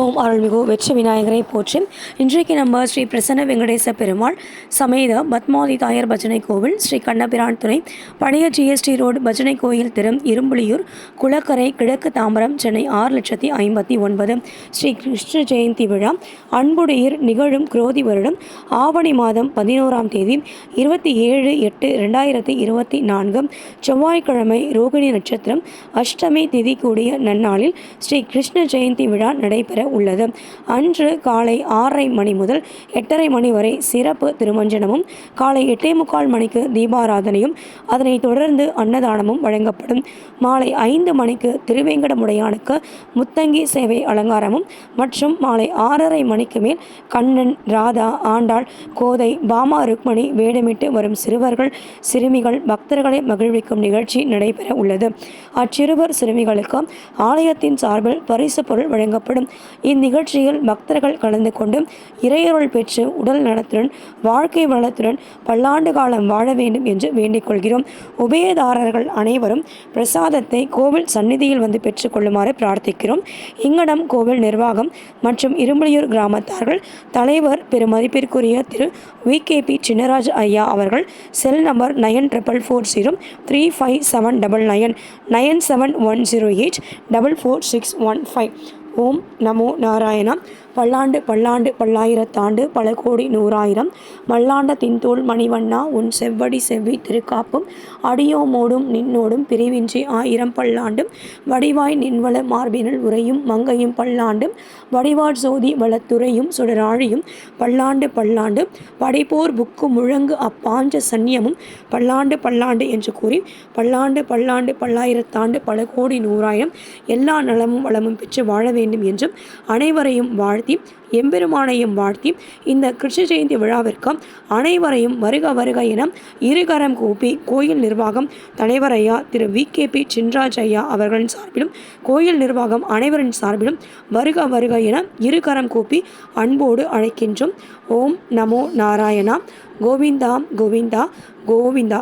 ஓம் அருள்மிகு வெற்றி விநாயகரை போற்றி இன்றைக்கு நம்ம ஸ்ரீ பிரசன்ன வெங்கடேச பெருமாள் சமேத பத்மாவதி தாயர் பஜனை கோவில் ஸ்ரீ கண்ணபிரான் துறை பழைய ஜிஎஸ்டி ரோடு பஜனை கோயில் திரும் இரும்புலியூர் குளக்கரை கிழக்கு தாம்பரம் சென்னை ஆறு லட்சத்தி ஐம்பத்தி ஒன்பது. ஸ்ரீ கிருஷ்ண ஜெயந்தி விழா அன்புடையீர் நிகழும் குரோதி வருடம் ஆவணி மாதம் பதினோராம் தேதி இருபத்தி ஏழு எட்டு ரெண்டாயிரத்தி இருபத்தி நான்கு. செவ்வாய்க்கிழமை ரோகிணி நட்சத்திரம் அஷ்டமி திதி கூடிய நன்னாளில் ஸ்ரீ கிருஷ்ண ஜெயந்தி விழா நடைபெற உள்ளது. அன்று காலை ஆறரை மணி முதல் எட்டரை மணி வரை சிறப்பு திருமஞ்சனமும் காலை எட்டே முக்கால் மணிக்கு தீபாராதனையும் அதனைத் தொடர்ந்து அன்னதானமும் வழங்கப்படும். மாலை ஐந்து மணிக்கு திருவேங்கடமுடையானுக்கு முத்தங்கி சேவை அலங்காரமும் மற்றும் மாலை ஆறரை மணிக்கு மேல் கண்ணன் ராதா ஆண்டாள் கோதை பாமா ருக்மணி வேடமிட்டு வரும் சிறுவர்கள் சிறுமிகள் பக்தர்களை மகிழ்விக்கும் நிகழ்ச்சி நடைபெற உள்ளது. அச்சிறுவர் சிறுமிகளுக்கு ஆலயத்தின் சார்பில் பரிசு பொருள் வழங்கப்படும். இந்நிகழ்ச்சியில் பக்தர்கள் கலந்து கொண்டு இறையருள் பெற்று உடல் நலத்துடன் வாழ்க்கை வளத்துடன் பல்லாண்டு காலம் வாழ வேண்டும் என்று வேண்டிக் கொள்கிறோம். உபயதாரர்கள் அனைவரும் பிரசாதத்தை கோவில் சந்நிதியில் வந்து பெற்றுக்கொள்ளுமாறு பிரார்த்திக்கிறோம். இங்கனம் கோவில் நிர்வாகம் மற்றும் இரும்புலியூர் கிராமத்தார்கள் தலைவர் பெருமதிப்பிற்குரிய Thiru V. K. P. Chinnaraj ஐயா அவர்கள் cell number nine triple four zero three five seven double nine nine seven one zero eight double four six one five. ஓம் நமோ நாராயணா பல்லாண்டு பல்லாண்டு பல்லாயிரத்தாண்டு பல கோடி நூறாயிரம். மல்லாண்ட தின்தோல் மணிவண்ணா உன் செவ்வடி செவ்வி திருக்காப்பும். அடியோமோடும் நின்னோடும் பிரிவின்றி ஆயிரம் பல்லாண்டும். வடிவாய் நின்வள மார்பினில் உரையும் மங்கையும் பல்லாண்டும். வடிவாட் சோதி வளத்துறையும் சுடராழியும். பல்லாண்டு பல்லாண்டு படைப்போர் புக்கு முழங்கு அப்பாஞ்ச சன்னியமும் பல்லாண்டு பல்லாண்டு என்று கூறி பல்லாண்டு பல்லாண்டு பல்லாயிரத்தாண்டு பல கோடி நூறாயிரம். எல்லா நலமும் வளமும் பெற்று வாழ வேண்டும் என்றும் அனைவரையும் வாழ்த்தி எம்பெருமானையும் வாழ்த்தி இந்த கிருஷ்ண ஜெயந்தி விழாவிற்கு அனைவரையும் வருக வருக என இருகரம் கூப்பி கோயில் நிர்வாகம் தலைவர் ஐயா Thiru V K P Chinraj ஐயா அவர்களின் சார்பிலும் கோயில் நிர்வாகம் அனைவரின் சார்பிலும் வருக வருக என இருகரம் கூப்பி அன்போடு அழைக்கின்றோம். ஓம் நமோ நாராயணா. கோவிந்தா கோவிந்தா கோவிந்தா.